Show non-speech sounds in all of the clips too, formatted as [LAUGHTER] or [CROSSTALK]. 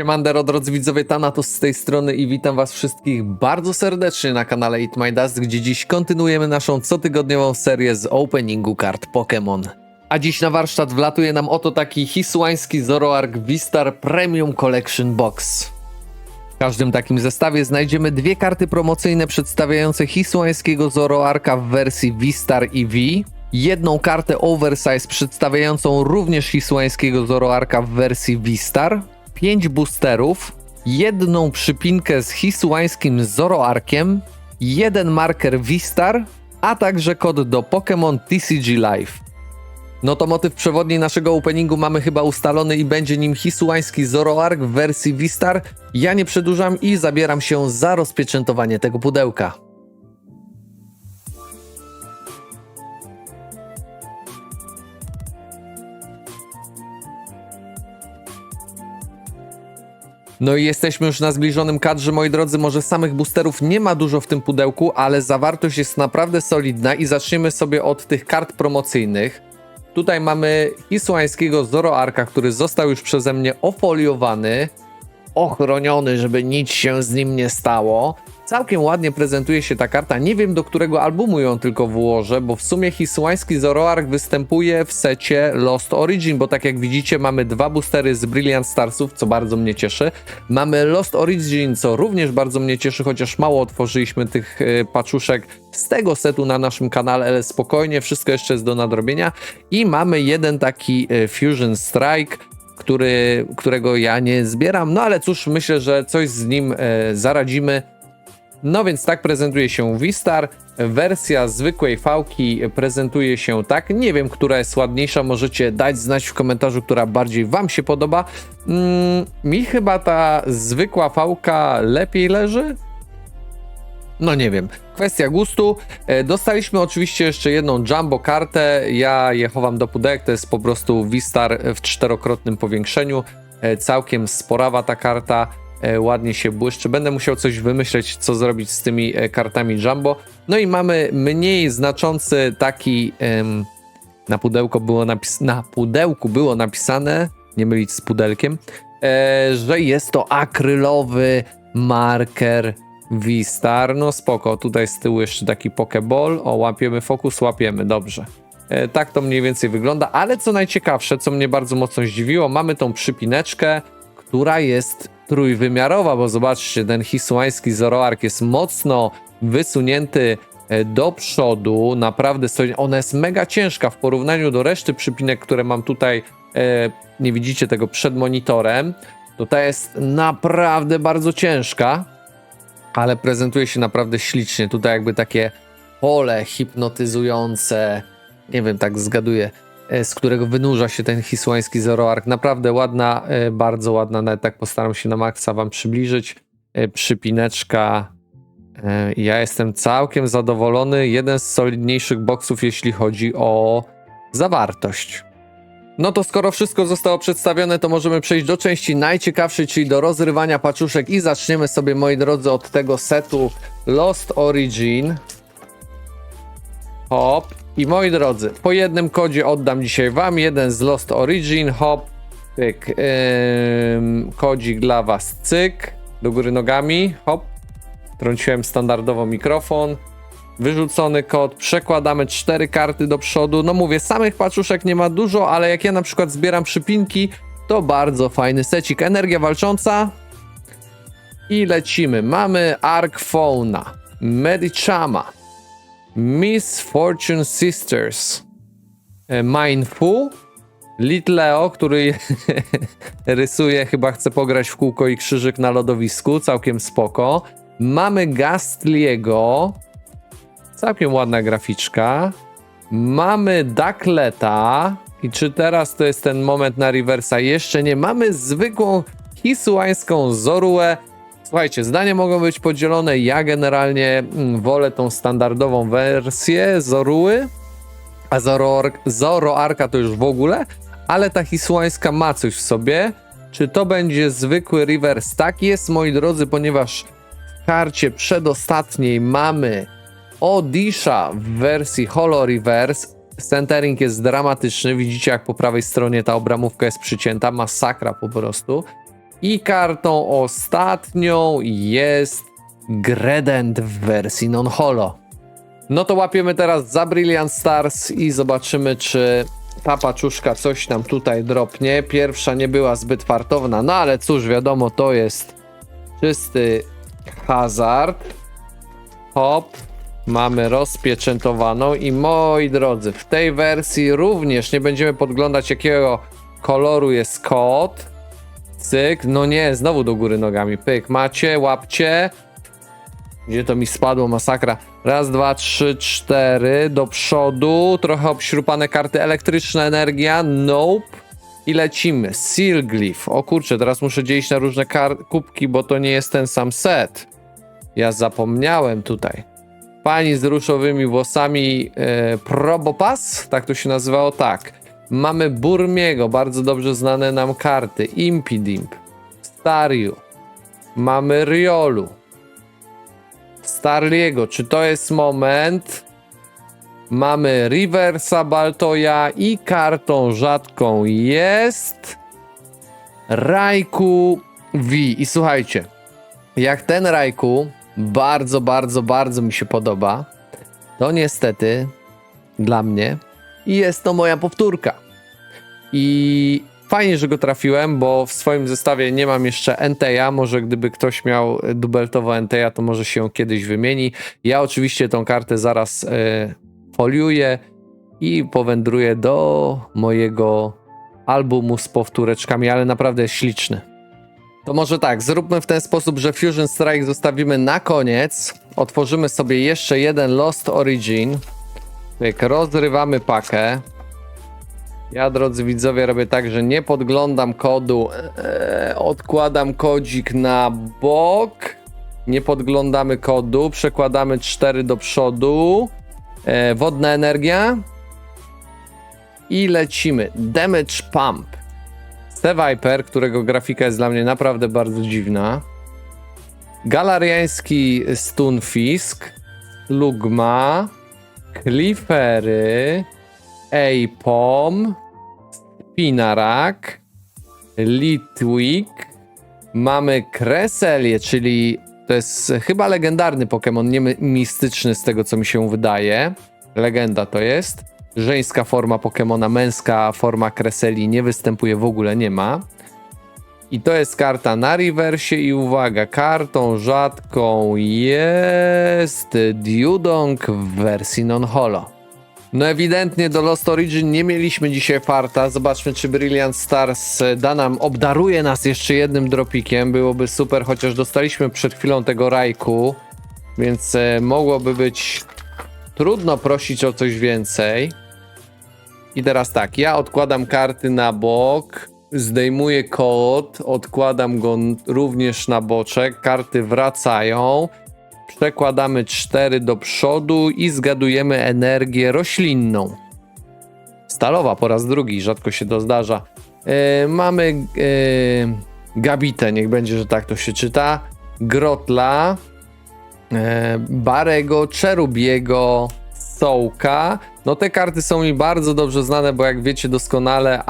Siemanero, drodzy widzowie, Tanatos z tej strony i witam was wszystkich bardzo serdecznie na kanale It My Dust, gdzie dziś kontynuujemy naszą cotygodniową serię z openingu kart Pokémon. A dziś na warsztat wlatuje nam oto taki hisłański Zoroark Vistar Premium Collection Box. W każdym takim zestawie znajdziemy dwie karty promocyjne przedstawiające hisłańskiego Zoroarka w wersji Vistar i V, jedną kartę Oversize przedstawiającą również hisłańskiego Zoroarka w wersji Vistar, 5 boosterów, jedną przypinkę z hiszłańskim Zoroarkiem, jeden marker Vistar, a także kod do Pokémon TCG Live. No to motyw przewodni naszego openingu mamy chyba ustalony i będzie nim hisuański Zoroark w wersji Vistar. Ja nie przedłużam i zabieram się za rozpieczętowanie tego pudełka. No i jesteśmy już na zbliżonym kadrze, moi drodzy. Może samych boosterów nie ma dużo w tym pudełku, ale zawartość jest naprawdę solidna i zaczniemy sobie od tych kart promocyjnych. Tutaj mamy hisłańskiego Zoroarka, który został już przeze mnie ofoliowany, ochroniony, żeby nic się z nim nie stało. Całkiem ładnie prezentuje się ta karta. Nie wiem do którego albumu ją tylko włożę, bo w sumie hisłański Zoroark występuje w secie Lost Origin, bo tak jak widzicie mamy dwa boostery z Brilliant Starsów, co bardzo mnie cieszy. Mamy Lost Origin, co również bardzo mnie cieszy, chociaż mało otworzyliśmy tych e, paczuszek z tego setu na naszym kanale, ale spokojnie, wszystko jeszcze jest do nadrobienia. I mamy jeden taki e, Fusion Strike, który, którego ja nie zbieram, no ale cóż, myślę, że coś z nim e, zaradzimy. No więc tak prezentuje się V-Star. Wersja zwykłej fałki prezentuje się tak. Nie wiem, która jest ładniejsza. Możecie dać znać w komentarzu, która bardziej Wam się podoba. Mm, mi chyba ta zwykła fałka lepiej leży. No nie wiem. Kwestia gustu. E, Dostaliśmy oczywiście jeszcze jedną jumbo kartę. Ja je chowam do pudełek. To jest po prostu V-Star w czterokrotnym powiększeniu. E, Całkiem sporawa ta karta. E, Ładnie się błyszczy. Będę musiał coś wymyśleć, co zrobić z tymi e, kartami jumbo. No i mamy mniej znaczący taki. na, pudełko było napis- na pudełku było napisane, nie mylić z pudelkiem, e, że jest to akrylowy marker V-Star. No spoko, tutaj z tyłu jeszcze taki Pokeball. O, łapiemy fokus, łapiemy, dobrze. E, tak to mniej więcej wygląda, ale co najciekawsze, co mnie bardzo mocno zdziwiło, mamy tą przypineczkę, która jest trójwymiarowa, bo zobaczcie, ten hisłański Zoroark jest mocno wysunięty e, do przodu, naprawdę solidnie. Ona jest mega ciężka w porównaniu do reszty przypinek, które mam tutaj, e, nie widzicie tego przed monitorem, to ta jest naprawdę bardzo ciężka, ale prezentuje się naprawdę ślicznie. Tutaj jakby takie pole hipnotyzujące, nie wiem, tak zgaduję, z którego wynurza się ten hisłański Zoroark. Naprawdę ładna, e, bardzo ładna, nawet tak postaram się na maksa wam przybliżyć. E, Przypineczka. E, Ja jestem całkiem zadowolony. Jeden z solidniejszych boksów, jeśli chodzi o zawartość. No to skoro wszystko zostało przedstawione, to możemy przejść do części najciekawszej, czyli do rozrywania paczuszek i zaczniemy sobie, moi drodzy, od tego setu Lost Origin. Hop. I moi drodzy, po jednym kodzie oddam dzisiaj wam jeden z Lost Origin. Hop. Tyk. Ym, kodzik dla was. Cyk. Do góry nogami. Hop. Trąciłem standardowo mikrofon. Wyrzucony kod, przekładamy cztery karty do przodu. No mówię, samych paczuszek nie ma dużo, ale jak ja na przykład zbieram przypinki, to bardzo fajny secik. Energia walcząca. I lecimy. Mamy Arkfauna, Medichama, Miss Fortune Sisters, e, Mindful, Litleo, który [LAUGHS] rysuje, chyba chce pograć w kółko i krzyżyk na lodowisku, całkiem spoko. Mamy Gastliego, całkiem ładna graficzka. Mamy Duckleta. I czy teraz to jest ten moment na reversa? Jeszcze nie. Mamy zwykłą hisłańską Zoruę. Słuchajcie, zdania mogą być podzielone. Ja generalnie mm, wolę tą standardową wersję Zoruły, a Zoroark, Zoroarka to już w ogóle, ale ta hisłańska ma coś w sobie. Czy to będzie zwykły reverse? Tak jest, moi drodzy, ponieważ w karcie przedostatniej mamy Odisha w wersji Holo Reverse. Centering jest dramatyczny. Widzicie, jak po prawej stronie ta obramówka jest przycięta. Masakra po prostu. I kartą ostatnią jest Gredent w wersji non-holo. No to łapiemy teraz za Brilliant Stars i zobaczymy, czy ta paczuszka coś nam tutaj dropnie. Pierwsza nie była zbyt fartowna, no ale cóż, wiadomo, to jest czysty hazard. Hop, mamy rozpieczętowaną i moi drodzy, w tej wersji również nie będziemy podglądać jakiego koloru jest kod. Cyk, no nie, znowu do góry nogami, pyk, macie, łapcie. Gdzie to mi spadło, masakra. Raz, dwa, trzy, cztery, do przodu, trochę obśrupane karty, elektryczna energia, nope. I lecimy, Seal Glyph. O kurczę, teraz muszę dzielić na różne kubki, bo to nie jest ten sam set. Ja zapomniałem tutaj. Pani z ruszowymi włosami e, Probopass, tak to się nazywało, tak. Mamy Burmiego, bardzo dobrze znane nam karty. Impidimp, Stariu, mamy Riolu, Starliego. Czy to jest moment? Mamy Riversa Baltoja i kartą rzadką jest Rajku V. I słuchajcie, jak ten Rajku bardzo, bardzo, bardzo mi się podoba, to niestety dla mnie jest to moja powtórka. I fajnie, że go trafiłem, bo w swoim zestawie nie mam jeszcze Enteja. Może gdyby ktoś miał dubeltowo Enteja, to może się kiedyś wymieni. Ja oczywiście tą kartę zaraz e, foliuję i powędruję do mojego albumu z powtóreczkami, ale naprawdę jest śliczny. To może tak, zróbmy w ten sposób, że Fusion Strike zostawimy na koniec. Otworzymy sobie jeszcze jeden Lost Origin. Pyk, rozrywamy pakę. Ja, drodzy widzowie, robię tak, że nie podglądam kodu. Eee, odkładam kodzik na bok. Nie podglądamy kodu. Przekładamy 4 do przodu. Eee, wodna energia. I lecimy. Damage Pump. The Viper, którego grafika jest dla mnie naprawdę bardzo dziwna. Galariański Stunfisk. Lugma. Cliffery. Apom. Spinarak. Litwick. Mamy Kreselię, czyli to jest chyba legendarny Pokémon, nie mistyczny z tego co mi się wydaje. Legenda to jest. Żeńska forma Pokémona, męska forma Kreseli nie występuje w ogóle, nie ma. I to jest karta na rewersie i uwaga, kartą rzadką jest Dewdong w wersji non-holo. No ewidentnie do Lost Origin nie mieliśmy dzisiaj farta. Zobaczmy, czy Brilliant Stars e, da nam, obdaruje nas jeszcze jednym dropikiem. Byłoby super, chociaż dostaliśmy przed chwilą tego rajku, więc e, mogłoby być trudno prosić o coś więcej. I teraz tak, ja odkładam karty na bok, zdejmuję kod, odkładam go również na boczek, karty wracają, przekładamy 4 do przodu i zgadujemy energię roślinną. Stalowa po raz drugi, rzadko się to zdarza. E, mamy e, Gabitę, niech będzie, że tak to się czyta. Grotla, e, Barego, Czerubiego, Sołka. No te karty są mi bardzo dobrze znane, bo jak wiecie doskonale,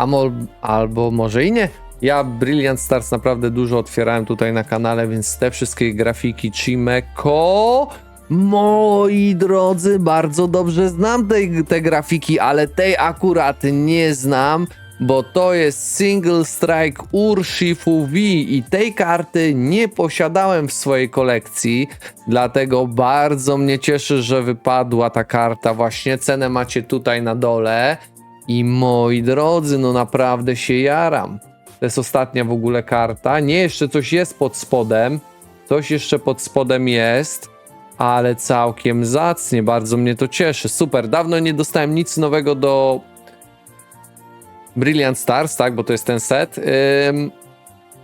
albo może i nie. Ja Brilliant Stars naprawdę dużo otwierałem tutaj na kanale, więc te wszystkie grafiki Chimeko. Moi drodzy, bardzo dobrze znam te grafiki, ale tej akurat nie znam, bo to jest Single Strike Urshifu V i tej karty nie posiadałem w swojej kolekcji, dlatego bardzo mnie cieszy, że wypadła ta karta. Właśnie cenę macie tutaj na dole. I moi drodzy, no naprawdę się jaram. To jest ostatnia w ogóle karta. Nie, jeszcze coś jest pod spodem. Coś jeszcze pod spodem jest, ale całkiem zacnie. Bardzo mnie to cieszy. Super. Dawno nie dostałem nic nowego do Brilliant Stars, tak, bo to jest ten set. Ym,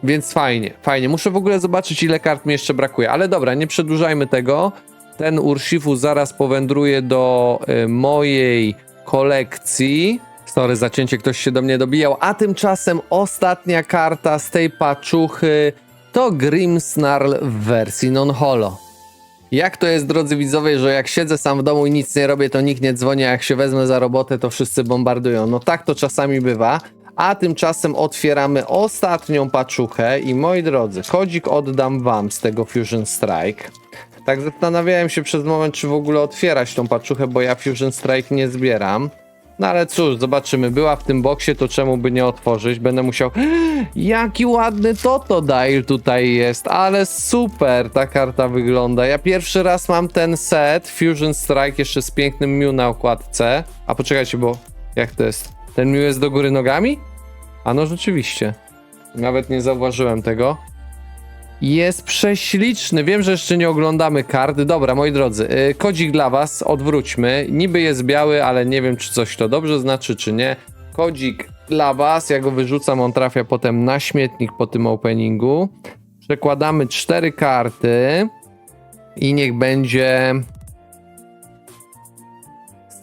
więc fajnie, fajnie. Muszę w ogóle zobaczyć, ile kart mi jeszcze brakuje. Ale dobra, nie przedłużajmy tego. Ten Urshifu zaraz powędruje do y, mojej kolekcji. Sorry, zacięcie, ktoś się do mnie dobijał. A tymczasem ostatnia karta z tej paczuchy to Grimmsnarl w wersji non-holo. Jak to jest, drodzy widzowie, że jak siedzę sam w domu i nic nie robię, to nikt nie dzwoni, a jak się wezmę za robotę, to wszyscy bombardują. No tak to czasami bywa, A tymczasem otwieramy ostatnią paczuchę i moi drodzy, kodzik oddam wam z tego Fusion Strike. Tak zastanawiałem się przez moment, czy w ogóle otwierać tą paczuchę, bo ja Fusion Strike nie zbieram. No ale cóż, zobaczymy. Była w tym boksie, to czemu by nie otworzyć? Będę musiał... [GASPS] Jaki ładny Totodile tutaj jest, ale super ta karta wygląda. Ja pierwszy raz mam ten set, Fusion Strike, jeszcze z pięknym Mew na okładce. A poczekajcie, bo jak to jest? Ten Mew jest do góry nogami? A no rzeczywiście. Nawet nie zauważyłem tego. Jest prześliczny. Wiem, że jeszcze nie oglądamy kart. Dobra, moi drodzy, yy, kodzik dla was, odwróćmy. Niby jest biały, ale nie wiem, czy coś to dobrze znaczy, czy nie. Kodzik dla was, ja go wyrzucam, on trafia potem na śmietnik po tym openingu. Przekładamy cztery karty i niech będzie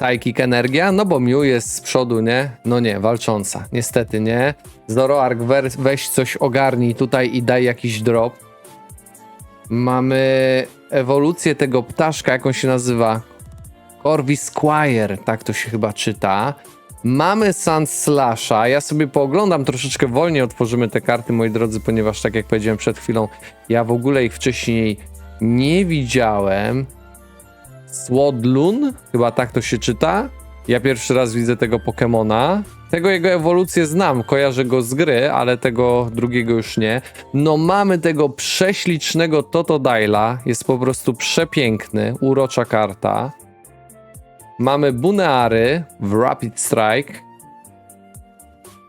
Psychic Energia, no bo Mew jest z przodu, nie? No nie, walcząca. Niestety nie. Zoroark, we- weź coś ogarnij tutaj i daj jakiś drop. Mamy ewolucję tego ptaszka, jak on się nazywa? Corvi Squire, tak to się chyba czyta. Mamy Sun Slasha. Ja sobie pooglądam troszeczkę wolniej, otworzymy te karty, moi drodzy, ponieważ tak jak powiedziałem przed chwilą, ja w ogóle ich wcześniej nie widziałem. Swadloon, chyba tak to się czyta. Ja pierwszy raz widzę tego Pokemona. Tego jego ewolucję znam, kojarzę go z gry, ale tego drugiego już nie. No mamy tego prześlicznego Totodile'a, jest po prostu przepiękny, urocza karta. Mamy Buneary w Rapid Strike.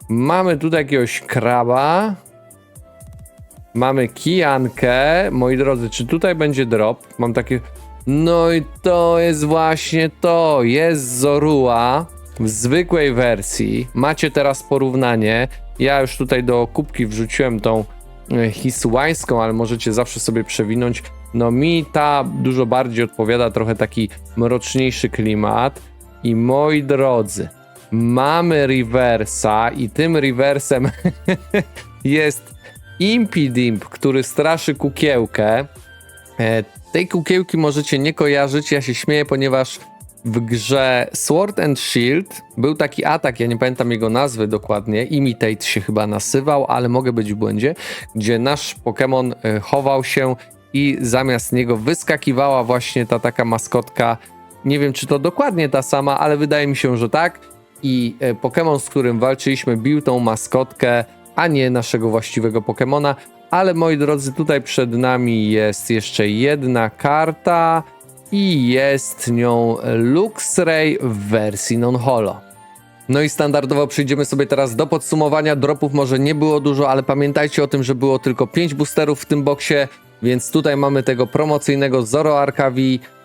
Mamy tutaj jakiegoś kraba. Mamy kijankę. Moi drodzy, czy tutaj będzie drop? Mam takie... No i to jest właśnie to. Jest Zorua w zwykłej wersji. Macie teraz porównanie. Ja już tutaj do kubki wrzuciłem tą e, hisłańską, ale możecie zawsze sobie przewinąć. No mi ta dużo bardziej odpowiada, trochę taki mroczniejszy klimat. I moi drodzy, mamy reversa i tym reversem [LAUGHS] jest Impidimp, który straszy kukiełkę. Tej kukiełki możecie nie kojarzyć, ja się śmieję, ponieważ w grze Sword and Shield był taki atak, ja nie pamiętam jego nazwy dokładnie, Imitate się chyba nasywał, ale mogę być w błędzie, gdzie nasz Pokémon e, chował się i zamiast niego wyskakiwała właśnie ta taka maskotka. Nie wiem, czy to dokładnie ta sama, ale wydaje mi się, że tak. I e, Pokémon, z którym walczyliśmy, bił tą maskotkę, a nie naszego właściwego Pokémona. Ale moi drodzy, tutaj przed nami jest jeszcze jedna karta i jest nią Luxray w wersji non-holo. No i standardowo przejdziemy sobie teraz do podsumowania. Dropów może nie było dużo, ale pamiętajcie o tym, że było tylko 5 boosterów w tym boksie, więc tutaj mamy tego promocyjnego Zoroarka V,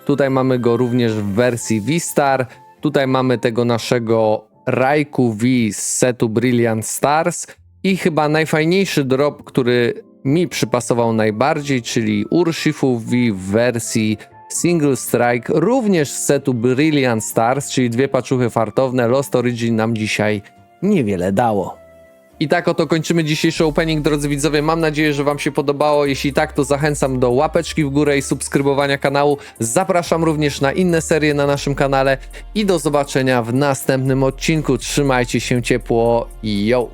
tutaj mamy go również w wersji V-Star, tutaj mamy tego naszego Raikou V z setu Brilliant Stars i chyba najfajniejszy drop, który mi przypasował najbardziej, czyli Urshifu V w wersji Single Strike, również z setu Brilliant Stars, czyli dwie paczuchy fartowne. Lost Origin nam dzisiaj niewiele dało. I tak oto kończymy dzisiejszy opening, drodzy widzowie. Mam nadzieję, że Wam się podobało. Jeśli tak, to zachęcam do łapeczki w górę i subskrybowania kanału. Zapraszam również na inne serie na naszym kanale i do zobaczenia w następnym odcinku. Trzymajcie się ciepło i yo!